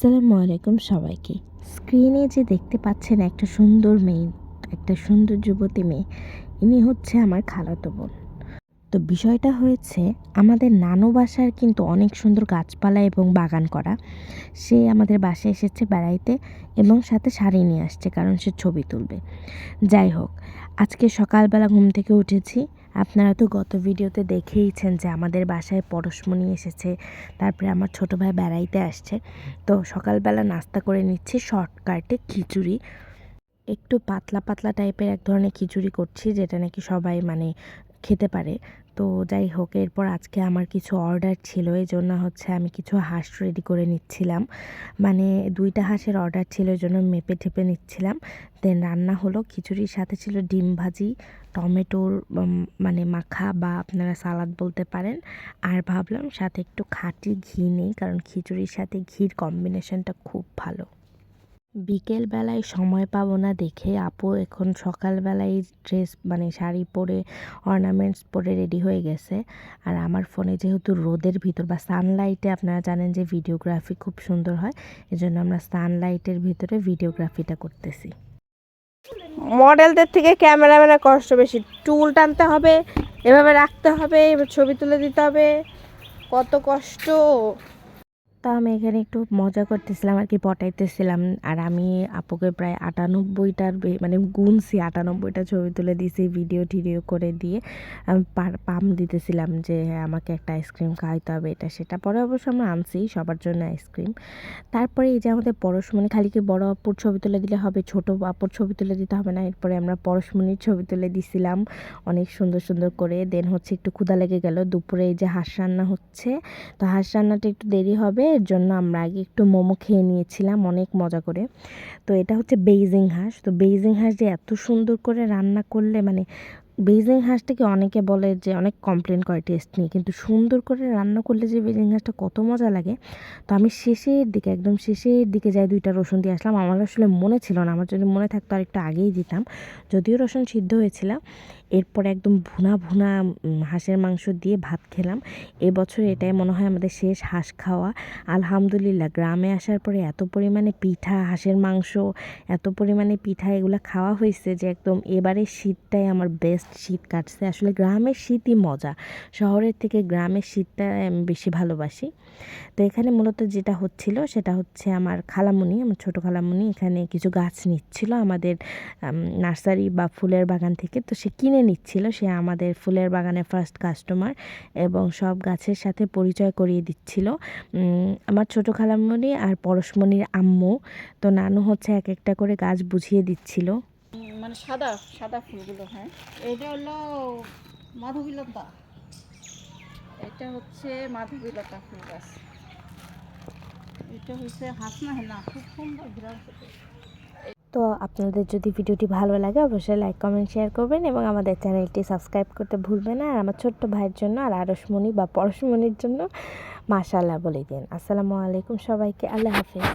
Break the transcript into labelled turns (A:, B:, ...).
A: আসসালামু আলাইকুম সবাইকে। স্ক্রিনে যে দেখতে পাচ্ছেন একটা সুন্দর মেয়ে, একটা সুন্দর যুবতী মেয়ে, ইনি হচ্ছে আমার খালাতো বোন। তো বিষয়টা হয়েছে, আমাদের নানু বাসার কিন্তু অনেক সুন্দর গাছপালা এবং বাগান করা। সে আমাদের বাসায় এসেছে বেড়াইতে এবং সাথে শাড়ি নিয়ে আসছে কারণ সে ছবি তুলবে। যাই হোক, আজকে সকালবেলা ঘুম থেকে উঠেছি আপনারা তো গত ভিডিওতে দেখেইছেন যে আমাদের বাসায় পরশমণি এসেছে। তারপরে আমার ছোটো ভাই বেড়াইতে আসছে। তো সকালবেলা নাস্তা করে নিচ্ছি শর্টকাটে খিচুড়ি। একটু পাতলা পাতলা টাইপের এক ধরনের খিচুড়ি করছি, যেটা নাকি সবাই মানে খেতে পারে। তো যাই হোক, এরপর আজকে আমার কিছু অর্ডার ছিল এই জন্য হচ্ছে আমি কিছু হাঁস রেডি করে নিচ্ছিলাম। মানে দুইটা হাঁসের অর্ডার ছিল এই জন্য মেপে ঠেপে নিচ্ছিলাম। দেন রান্না হলো, খিচুড়ির সাথে ছিল ডিম ভাজি, টমেটোর মানে মাখা বা আপনারা সালাদ বলতে পারেন। আর ভাবলাম সাথে একটু খাঁটি ঘি নেই, কারণ খিচুড়ির সাথে ঘির কম্বিনেশনটা খুব ভালো। বিকেল বেলায় সময় পাবো না দেখে আপু এখন সকালবেলায় ড্রেস মানে শাড়ি পরে অর্নামেন্টস পরে রেডি হয়ে গেছে। আর আমার ফোনে যেহেতু রোদের ভিতর বা সানলাইটে আপনারা জানেন যে ভিডিওগ্রাফি খুব সুন্দর হয়, এজন্য আমরা সানলাইটের ভিতরে ভিডিওগ্রাফিটা করতেছি।
B: মডেলদের থেকে ক্যামেরাম্যানের কষ্ট বেশি। টুল টানতে হবে, এভাবে রাখতে হবে, এবার ছবি তুলে দিতে হবে। কত কষ্ট।
A: তো আমি এখানে একটু মজা করতেছিলাম আর কি পটাইতেছিলাম। আর আমি আপুকে প্রায় আটানব্বইটার মানে গুনছি আটানব্বইটা ছবি তুলে দিয়েছি ভিডিও টিডিও করে দিয়ে। পাম দিতেছিলাম যে হ্যাঁ, আমাকে একটা আইসক্রিম খাওয়াইতে হবে এটা সেটা। পরে অবশ্য আমরা আনছি সবার জন্য আইসক্রিম। তারপরে এই যে আমাদের পরশমণি খালি কি বড় আপুর ছবি তুলে দিলে হবে ছোট আপুর ছবি তুলে দিতে হবে না? এরপরে আমরা পরশমণির ছবি তুলে দিছিলাম অনেক সুন্দর সুন্দর করে। দেন হচ্ছে একটু ক্ষুধা লেগে গেল দুপুরে এই যে হাঁস রান্না হচ্ছে তো হাঁস রান্নাটা একটু দেরি হবে। এর জন্য আমরা আগে একটু মোমো খেয়ে নিয়েছিলাম অনেক মজা করে। তো এটা হচ্ছে বেইজিং হাঁস। তো বেইজিং হাঁস যে এত সুন্দর করে রান্না করলে মানে বেইজিং হাঁসটাকে অনেকে বলে যে অনেক কমপ্লেন করে টেস্ট নিয়ে। কিন্তু সুন্দর করে রান্না করলে যে বেজিং হাঁসটা কত মজা লাগে, তো আমি শেষের দিকে, একদম শেষের দিকে যাই দুইটা রসুন দিয়ে আসলাম। আমার আসলে মনে ছিল না, আমার যদি মনে থাকতো আর একটু আগেই দিতাম। যদিও রসুন সিদ্ধ হয়েছিল, এরপরে একদম ভুনা ভুনা হাঁসের মাংস দিয়ে ভাত খেলাম। এবছর এটাই মনে হয় আমাদের শেষ হাঁস খাওয়া। আলহামদুলিল্লাহ, গ্রামে আসার পরে এত পরিমাণে পিঠা, হাঁসের মাংস, এত পরিমাণে পিঠা এগুলো খাওয়া হয়েছে যে একদম এবারে শীতটাই আমার বেস্ট শীত কাটছে। আসলে গ্রামের শীতই মজা। শহরের থেকে গ্রামের শীতটা আমি বেশি ভালোবাসি। তো এখানে মূলত যেটা হচ্ছিল, সেটা হচ্ছে আমার খালামুনি, আমার ছোটো খালামুনি এখানে কিছু গাছ নিচ্ছিল আমাদের নার্সারি বা ফুলের বাগান থেকে। তো সে কিনে নিচ্ছিল, সে আমাদের ফুলের বাগানের ফার্স্ট কাস্টমার এবং সব গাছের সাথে পরিচয় করিয়ে দিচ্ছিল। আমার ছোটো খালামণি আর পরশমণির আম্মু। তো নানু হচ্ছে এক একটা করে গাছ বুঝিয়ে দিচ্ছিল।
B: মানে সাদা সাদা ফুলগুলো হ্যাঁ? এটা হলো মাধবীলতা। এটা হচ্ছে মাধবীলতা ফুল গাছ। এটা হচ্ছে হাসনা না খুব সুন্দর ছোট।
A: তো আপনাদের যদি ভিডিওটি ভালো লাগে অবশ্যই লাইক কমেন্ট শেয়ার করবেন এবং আমাদের চ্যানেলটি সাবস্ক্রাইব করতে ভুলবেন না। আর আমার ছোট্ট ভাইয়ের জন্য আর আরশমণি বা পরশমণির জন্য মাশাল্লাহ বলে দিন। আসসালামু আলাইকুম সবাইকে আল্লাহ হাফিজ।